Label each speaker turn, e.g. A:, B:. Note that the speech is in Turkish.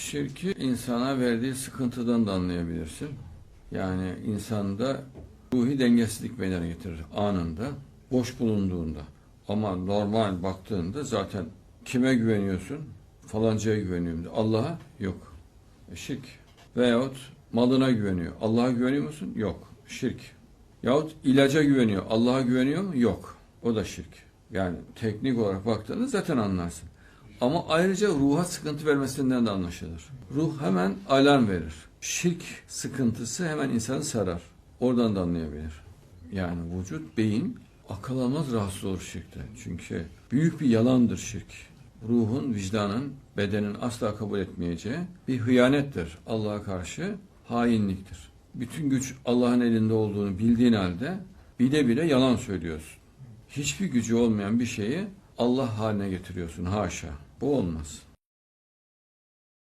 A: Şirki insana verdiği sıkıntıdan da anlayabilirsin. Yani insanda ruhi dengesizlik meydana getirir anında, boş bulunduğunda. Ama normal baktığında zaten kime güveniyorsun? Falancaya güveniyorum. Allah'a yok. E, şirk. Veyahut malına güveniyor. Allah'a güveniyor musun? Yok. Şirk. Yahut ilaca güveniyor. Allah'a güveniyor mu? Yok. O da şirk. Yani teknik olarak baktığında zaten anlarsın. Ama ayrıca ruha sıkıntı vermesinden de anlaşılır. Ruh hemen alarm verir. Şirk sıkıntısı hemen insanı sarar. Oradan da anlayabilir. Yani vücut, beyin akıl almaz rahatsız olur şirkte. Çünkü büyük bir yalandır şirk. Ruhun, vicdanın, bedenin asla kabul etmeyeceği bir hıyanettir. Allah'a karşı hainliktir. Bütün güç Allah'ın elinde olduğunu bildiğin halde bile bile yalan söylüyorsun. Hiçbir gücü olmayan bir şeyi Allah haline getiriyorsun haşa. Bu olmaz.